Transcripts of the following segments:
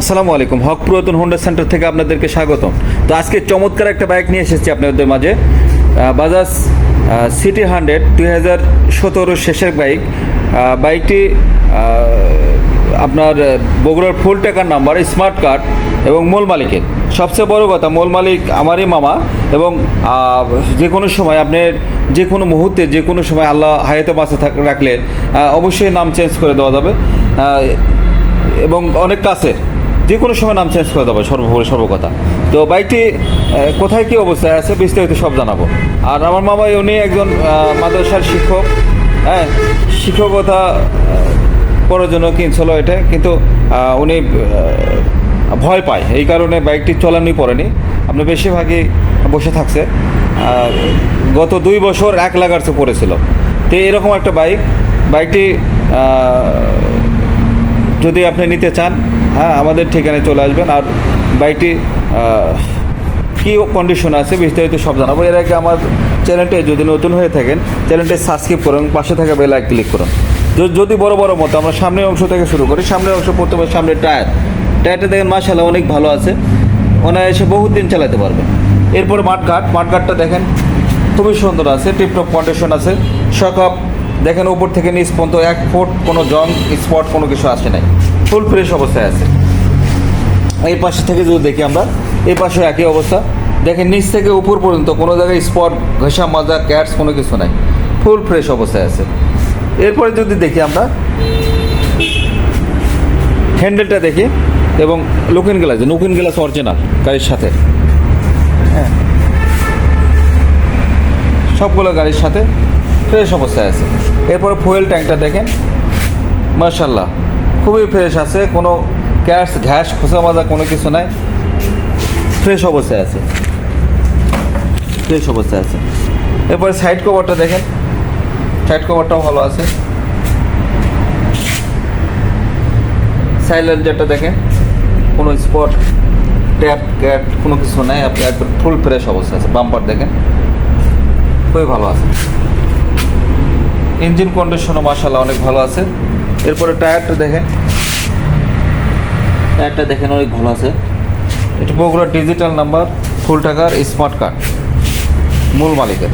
আসসালামু আলাইকুম। হক পুরাতন হোন্ডা সেন্টার থেকে আপনাদেরকে স্বাগতম। তো আজকে চমৎকার একটা বাইক নিয়ে এসেছি আপনাদের মাঝে। বাজাজ সিটি হান্ড্রেড দুই হাজার সতেরো শেষের বাইক বাইকটি আপনার বগুড়ার ফুল টাকার নাম্বার স্মার্ট কার্ড এবং মূল মালিকের। সবচেয়ে বড় কথা, মূল মালিক আমারই মামা এবং যে কোনো সময় আপনার যে কোনো মুহূর্তে, যে কোনো সময় আল্লাহ হায়াতে বাঁচে রাখলে অবশ্যই নাম চেঞ্জ করে দেওয়া যাবে। এবং অনেক কাছের। যে কোনো সময় নাম চেঞ্জ করে দেবো, সর্বোপরি সর্বকথা। তো বাইকটি কোথায় কী অবস্থায় আছে বিস্তারিত সব জানাব। আর আমার মামা, উনি একজন মাদ্রাসার শিক্ষক। হ্যাঁ শিক্ষকতা করার জন্য কিনছিল এটা, কিন্তু উনি ভয় পায়। এই কারণে বাইকটি চলানোই পড়েনি। আপনি বেশিরভাগই বসে থাকছে। গত দুই বছর এক লাগারছে পড়েছিল। তো এরকম একটা বাইক। বাইকটি যদি আপনি নিতে চান হ্যাঁ আমাদের ঠিকানায় চলে আসবেন আর বাইকটি কী কন্ডিশন আছে বিস্তারিত সব জানাব। এর আগে আমার চ্যানেলটি যদি নতুন হয়ে থাকেন চ্যানেলটি সাবস্ক্রাইব করুন, পাশে থাকা বেল ক্লিক করুন। যদি বড় বড় মতো, আমরা সামনের অংশ থেকে শুরু করি। সামনের অংশ প্রথমে সামনে টায়ার টায়ারটা দেখেন মাশাল্লাহ অনেক ভালো আছে। অনায়াসে বহুত দিন চালাতে পারবেন এরপরে মাঠঘাট মাঠঘাটটা দেখেন, খুবই সুন্দর আছে টিপটপ কন্ডিশন আছে। সকাপ, দেখেন উপর থেকে নিচ পর্যন্ত এক ফুট কোনো জং স্পট কোনো কিছু আসে নাই। ফুল ফ্রেশ অবস্থায় আছে। এই পাশে থেকে যদি দেখি আমরা, এই পাশে একই অবস্থা। দেখেন, নিচ থেকে উপর পর্যন্ত কোনো জায়গায় স্পট, ঘষা, মাজা, ক্যাটস কোনো কিছু নাই। ফুল ফ্রেশ অবস্থায় আছে। এরপরে যদি দেখি আমরা, হ্যান্ডেলটা দেখি এবং looking glass looking glass original গাড়ির সাথে। হ্যাঁ। সবগুলো গাড়ির সাথে ফ্রেশ অবস্থায় আছে। এরপরে ফুয়েল ট্যাঙ্কটা দেখেন। মার্শাল্লাহ খুবই ফ্রেশ আছে, কোনো ক্যাশ ঘ্যাস খোসা মাজা কোনো কিছু নাই। ফ্রেশ অবস্থায় আছে। ফ্রেশ অবস্থায় আছে। এরপরে সাইড কভারটা দেখেন। সাইড কভারটাও ভালো আছে। সাইলেন্সারটা দেখেন, কোনো স্পট ট্যাপ ক্যাট কোনো কিছু নাই, আপনি একবার ফুল ফ্রেশ অবস্থায় আছে। বাম্পার দেখেন, খুবই ভালো আছে। ইঞ্জিন কন্ডিশনও মাসাল্লাহ অনেক ভালো আছে। এরপরে টায়ারটা দেখেন। টায়ারটা দেখেন অনেক ভালো আছে। এটা বগুড়া ডিজিটাল নাম্বার ফুল টাকার স্মার্ট কার্ড মূল মালিকের।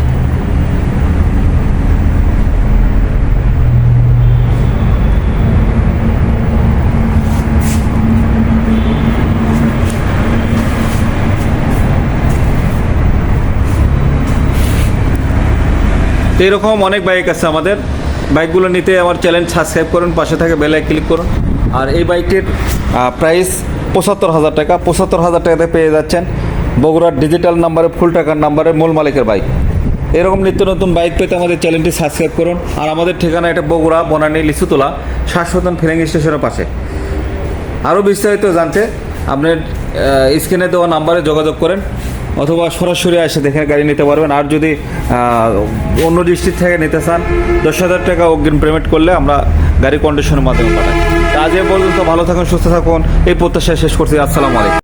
এরকম অনেক বাইক আছে আমাদের। বাইকগুলো নিতে আমার চ্যানেল সাবস্ক্রাইব করুন, পাশে থাকে বেলায় ক্লিক করুন। আর এই বাইকটির প্রাইস পঁচাত্তর হাজার টাকা। পঁচাত্তর হাজার টাকাতে পেয়ে যাচ্ছেন বগুড়ার ডিজিটাল নাম্বারে ফুল টাকার নাম্বারে মূল মালিকের বাইক এরকম নিত্য নতুন বাইক পেতে আমাদের চ্যানেলটি সাবস্ক্রাইব করুন। আর আমাদের ঠিকানা এটা বগুড়া, বনানী, লিচুতলা শাশ্বতন ফিলিং স্টেশনের পাশে। আরও বিস্তারিত জানতে আপনার স্ক্রিনে দেওয়া নাম্বারে যোগাযোগ করেন। অথবা সরাসরি এসে দেখে গাড়ি নিতে পারবেন। আর যদি অন্য ডিস্ট্রিক্ট থেকে নিতে চান, দশ হাজার টাকা অগ্রিম পেমেন্ট করলে আমরা গাড়ি কন্ডিশনের মাধ্যমে পাঠাই। আজ এ পর্যন্ত ভালো থাকুন, সুস্থ থাকুন। এই প্রত্যাশায় শেষ করছি। আসসালামু আলাইকুম।